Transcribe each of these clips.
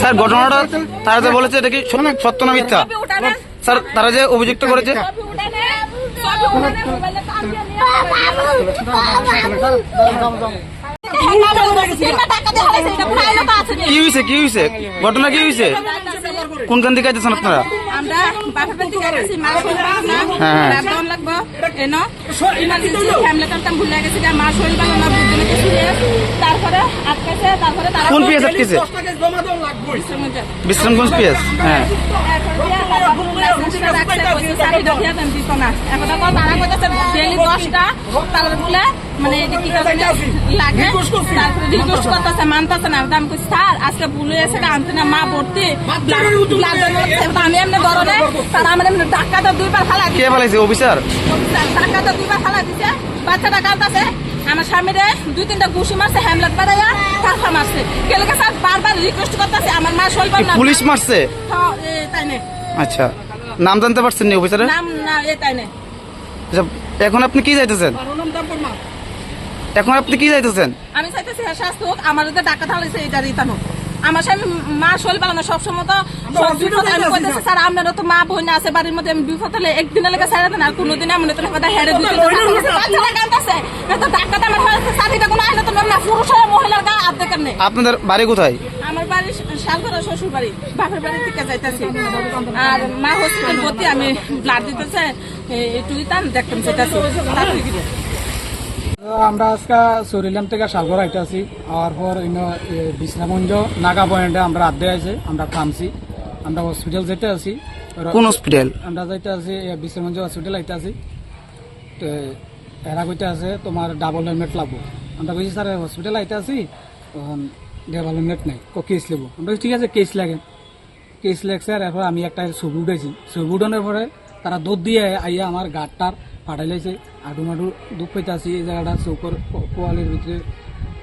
Sir ঘটনাটা তারা যে বলেছে এটা কি সত্য- সত্য না মিথ্যা স্যার তারা যে অভিযুক্ত করেছে কি হয়েছে কি হয়েছে ঘটনা কি হয়েছে কোনখান থেকে আছে আপনারা আমরা বাপের বাড়ি থেকে আসছি মা না হ্যাঁ। লকডাউন লাগবো এন। ইমার্জেন্সি ফ্যামিলি কামটা ভুলে গেছি মা শরীর ভালো না বুঝতে কিছু তারপরে আটকেছে তারপরে তারা কোন পিএস আটকেছে? বিশ্রামগঞ্জ পিএস হ্যাঁ। মানে এটা কি করে লাগে। তারপরে রিকোয়েস্ট করতেছে মানতেছে না। দাম কইছি স্যার আজকে ভুল হয়েছে আনতে না মা ভর্তি। আমি এমনি ধরনে তারা আমার এমনি ডাক্তারটা দুইবার ফালা কে ফেলাইছে অফিসার? টাকাটা দুইবার ফালা দিছে। বাচ্চাটা কাঁদতেছে। আমার স্বামীরে দুই তিনটা ঘুষি মারছে হ্যামলেট বাড়াইয়া কাঁথা মারছে। কেলেকে স্যার বারবার রিকোয়েস্ট করতেছে আমার মা শৈল না। পুলিশ মারছে? হ্যাঁ, তাই নে। আচ্ছা। নাম জানতে পারছেন নি অফিসারের নাম না এ তাই নে আচ্ছা, এখন আপনি কি চাইতেছেন? এখন আপনি কি চাইতেছেন? আমি চাইতেছি হ্যাঁ শাস্তি হোক আমার যে টাকা থাকলেছে এটা রিটার্ন হোক। আমার স্বামী মা শৈল পালানো সবসময় তো স্যার আপনারও তো মা বোন আছে বাড়ির মধ্যে আমি বিপদ হলে একদিনের লেগে ছাড়া দেন আর কোনোদিন এমন তো কথা হেরে দিতে ডাক্তার আমার হয়েছে চাকরিটা কোনো আইলে তো না পুরুষ মহিলার গা আর দেখার নেই। আপনাদের বাড়ি কোথায়? বাড়ি শালগড়া শ্বশুর বাড়ি বাপের বাড়ি থেকে যাইতেছি। আর মা হসপিটাল ভর্তি আমি ব্লাড দিতেছে এ- একটু দিতাম দেখতাম দিবে। আমরা আজকে সরিলাম থেকে সাগর আইতে আছি আর পর ইনো বিশ্রামঞ্জ নাগা পয়েন্টে আমরা আড্ডে আছে আমরা থামছি আমরা হসপিটাল যেতে আছি। কোন হসপিটাল আমরা যাইতে আছি এ, বিশ্রামঞ্জ হসপিটাল আইতে আছি তো এরা কইতে আছে তোমার ডাবল হেলমেট লাগবো। আমরা কইছি স্যার হসপিটাল আইতে আছি তখন ডাবল হেলমেট নাই। ক কেস নেব আমরা ঠিক আছে কেস লাগে। কেস লাগছে আর এরপর আমি একটা ছবি উঠেছি ছবি উঠানোর পরে তারা দুধ দিয়ে আইয়া আমার গাড়টার ফাটাই লাইছে। আডু মাডু দুঃখ পাইতে আছি এই জায়গাটা চৌকর পোয়ালের ভিতরে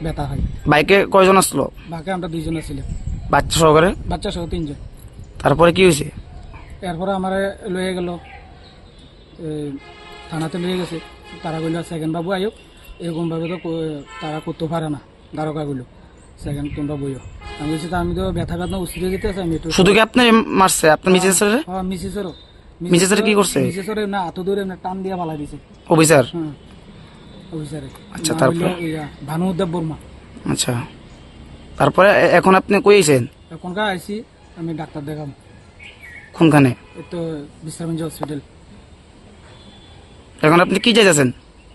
ব্যথা হয়। বাইকে কয়জন আসলো? বাকি আমরা দুইজন ছিলাম বাচ্চা সহকারে? বাচ্চা সহ তিনজন। তারপরে কি হয়েছে এরপরে আমার লয়ে গেল থানাতে লয়ে গেছে। তারা কইল সেকেন্ড বাবু আয়ো এরকম ভাবে তো তারা করতে পারে না। দ্বারকা তোমরা বইও। আমি বলছি তা আমি তো ব্যথা ব্যথা যেতে আমি একটু শুধু কি আপনি মারছে? আপনার মিসেসের হ্যাঁ মিসেসেরও মিসেসের কি করছে? মিসেসের না এত দূরে না টান দিয়া ফালা অফিসার? হ্যাঁ। অফিসারে। আচ্ছা, তারপর? ইয়া, বর্মা। আচ্ছা। তারপরে এখন আপনি কইছেন এখনকার আইসি আমি ডাক্তার দেখাম কোনখানে? তো বিশ্রামঞ্জ হসপিটাল এখন আপনি কি চাইতেছেন?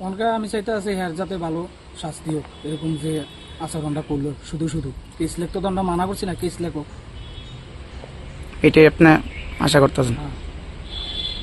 অনকা আমি চাইতে আছি হ্যার যাতে ভালো শাস্তি হোক। এরকম যে আচরণটা করল। শুধু শুধু। কেস লেখ তো আমরা মানা করছি না কেস লেখো। এটাই আপনার আশা করতেছেন। হ্যাঁ।